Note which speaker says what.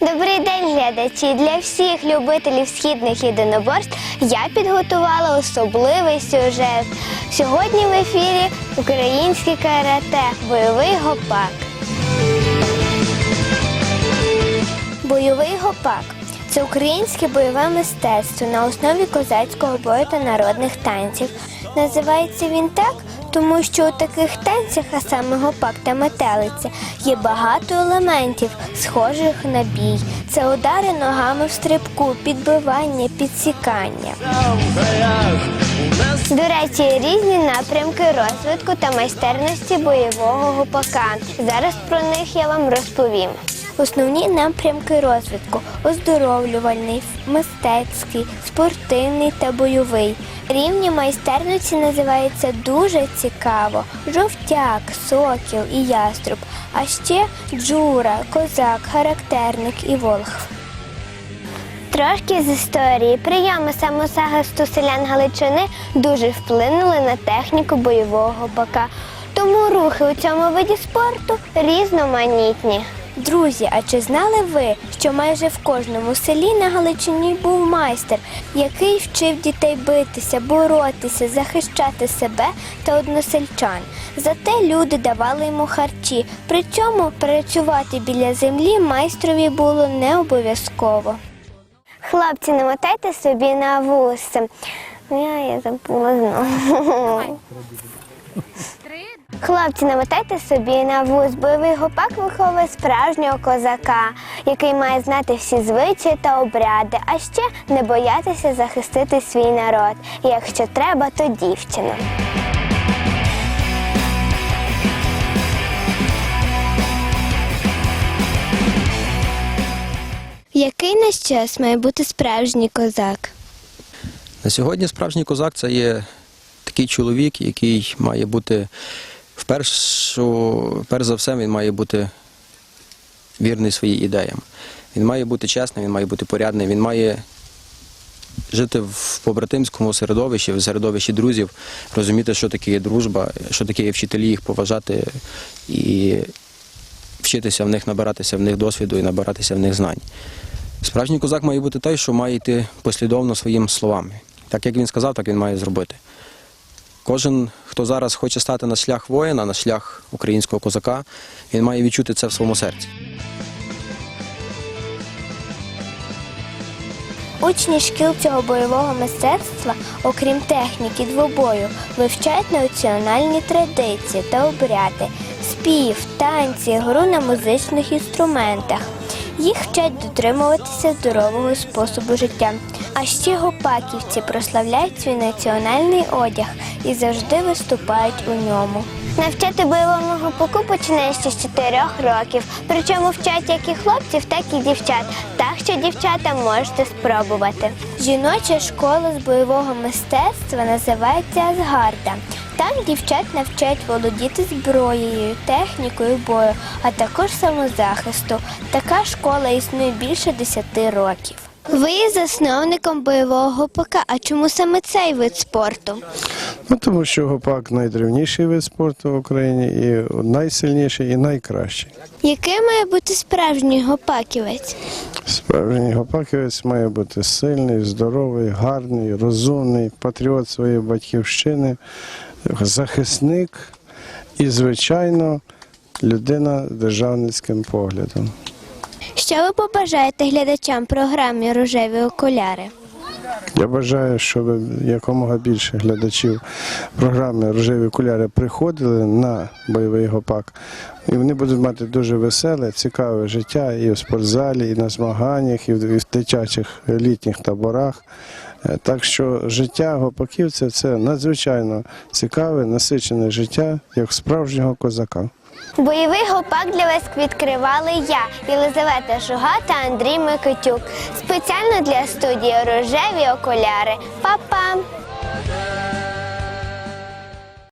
Speaker 1: Добрий день, глядачі! Для всіх любителів східних єдиноборств я підготувала особливий сюжет. Сьогодні в ефірі українське карате, бойовий гопак. Бойовий гопак це українське бойове мистецтво на основі козацького бою та народних танців. Називається він так, тому що у таких танцях, а саме гопак та метелиця, є багато елементів, схожих на бій. Це удари ногами в стрибку, підбивання, підсікання. До речі, різні напрямки розвитку та майстерності бойового гопака. Зараз про них я вам розповім. Основні напрямки розвитку оздоровлювальний, мистецький, спортивний та бойовий. Рівні майстерності називаються дуже цікаво: жовтяк, сокіл і яструб, а ще джура, козак, характерник і волхв. Трошки з історії. Прийоми самозахисту селян Галичини дуже вплинули на техніку бойового гопака. Тому рухи у цьому виді спорту різноманітні. Друзі, а чи знали ви, що майже в кожному селі на Галичині був майстер, який вчив дітей битися, боротися, захищати себе та односельчан? Зате люди давали йому харчі. Причому працювати біля землі майстрові було не обов'язково. Хлопці, намотайте собі на вуси. Ну, Я, я забула знову. Хлопці, намотайте собі на вуз. Бойовий гопак виховує справжнього козака, який має знати всі звичаї та обряди, а ще не боятися захистити свій народ. Якщо треба, то дівчину. Який наш час має бути справжній козак?
Speaker 2: На сьогодні справжній козак це є такий чоловік, який має бути впершу, перш за все, він має бути вірний своїм ідеям. Він має бути чесним, він має бути порядний, він має жити в побратимському середовищі, в середовищі друзів, розуміти, що таке є дружба, що таке є вчителі, їх поважати і вчитися в них, набиратися в них досвіду і набиратися в них знань. Справжній козак має бути той, що має йти послідовно своїм словами. Так як він сказав, так він має зробити. Кожен, хто зараз хоче стати на шлях воїна, на шлях українського козака, він має відчути це в своєму серці.
Speaker 1: Учні шкіл цього бойового мистецтва, окрім техніки двобою, вивчають національні традиції та обряди, спів, танці, гру на музичних інструментах. Їх вчать дотримуватися здорового способу життя. А ще гопаківці прославляють свій національний одяг і завжди виступають у ньому. Навчати бойовому гопаку починає ще з 4 років. Причому вчать як і хлопців, так і дівчат. Так що дівчата можете спробувати. Жіноча школа з бойового мистецтва називається Асгарда. Там дівчат навчають володіти зброєю, технікою бою, а також самозахисту. Така школа існує більше 10 років. Ви є засновником бойового гопака. А чому саме цей вид спорту?
Speaker 3: Ну, тому що гопак найдревніший вид спорту в Україні і найсильніший і найкращий.
Speaker 1: Який має бути справжній гопаківець?
Speaker 3: Справжній гопаківець має бути сильний, здоровий, гарний, розумний, патріот своєї батьківщини, захисник і, звичайно, людина з державницьким поглядом.
Speaker 1: Що ви побажаєте глядачам програми Рожеві окуляри?
Speaker 3: Я бажаю, щоб якомога більше глядачів програми Рожеві окуляри приходили на бойовий гопак. І вони будуть мати дуже веселе, цікаве життя і в спортзалі, і на змаганнях, і в дитячих літніх таборах. Е, Так що життя гопаківця це надзвичайно цікаве, насичене життя, як справжнього козака.
Speaker 1: Бойовий гопак для вас відкривали я, Єлизавета Жуга та Андрій Микитюк. Спеціально для студії Рожеві окуляри. Па-па!